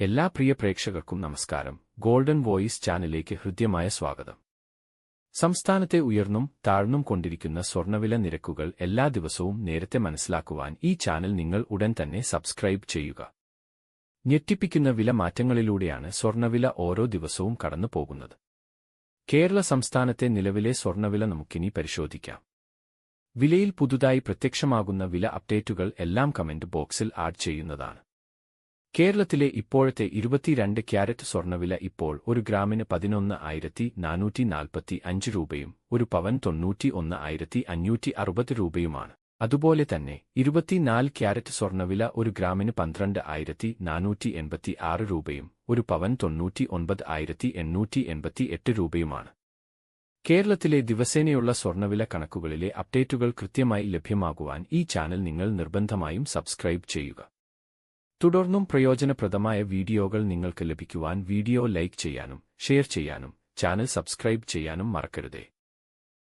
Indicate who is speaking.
Speaker 1: എല്ലാ പ്രിയ പ്രേക്ഷകർക്കും നമസ്കാരം. ഗോൾഡൻ വോയിസ് ചാനലിലേക്ക് ഹൃദ്യമായ സ്വാഗതം. സംസ്ഥാനത്തെ ഉയർന്നും താഴ്ന്നും കൊണ്ടിരിക്കുന്ന സ്വർണവില നിരക്കുകൾ എല്ലാ ദിവസവും നേരത്തെ മനസ്സിലാക്കുവാൻ ഈ ചാനൽ നിങ്ങൾ ഉടൻ തന്നെ സബ്സ്ക്രൈബ് ചെയ്യുക. ഞെട്ടിപ്പിക്കുന്ന വില മാറ്റങ്ങളിലൂടെയാണ് സ്വർണവില ഓരോ ദിവസവും കടന്നു പോകുന്നത്. കേരള സംസ്ഥാനത്തെ നിലവിലെ സ്വർണവില നമുക്കിനി പരിശോധിക്കാം. വിലയിൽ പുതുതായി പ്രത്യക്ഷമാകുന്ന വില അപ്ഡേറ്റുകൾ എല്ലാം കമന്റ് ബോക്സിൽ ആഡ് ചെയ്യുന്നതാണ്. കേരളത്തിലെ ഇപ്പോഴത്തെ ഇരുപത്തിരണ്ട് ക്യാരറ്റ് സ്വർണവില ഇപ്പോൾ ഒരു ഗ്രാമിന് പതിനൊന്ന് ആയിരത്തി നാനൂറ്റി നാൽപ്പത്തി അഞ്ച് രൂപയും ഒരു പവൻ തൊണ്ണൂറ്റി ഒന്ന് ആയിരത്തി അഞ്ഞൂറ്റി അറുപത് രൂപയുമാണ്. അതുപോലെ തന്നെ ഇരുപത്തിനാല് ക്യാരറ്റ് സ്വർണവില ഒരു ഗ്രാമിന് പന്ത്രണ്ട് ആയിരത്തി നാനൂറ്റി എൺപത്തി ആറ് രൂപയും ഒരു പവൻ തൊണ്ണൂറ്റി ഒൻപത് ആയിരത്തി എണ്ണൂറ്റി എൺപത്തി എട്ട് രൂപയുമാണ്. കേരളത്തിലെ ദിവസേനയുള്ള സ്വർണവില കണക്കുകളിലെ അപ്ഡേറ്റുകൾ കൃത്യമായി ലഭ്യമാകുവാൻ ഈ ചാനൽ നിങ്ങൾ നിർബന്ധമായും സബ്സ്ക്രൈബ് ചെയ്യുക. തുടർന്നും പ്രയോജനപ്രദമായ വീഡിയോകൾ നിങ്ങൾക്ക് ലഭിക്കുവാൻ വീഡിയോ ലൈക്ക് ചെയ്യാനും ഷെയർ ചെയ്യാനും ചാനൽ സബ്സ്ക്രൈബ് ചെയ്യാനും മറക്കരുതേ.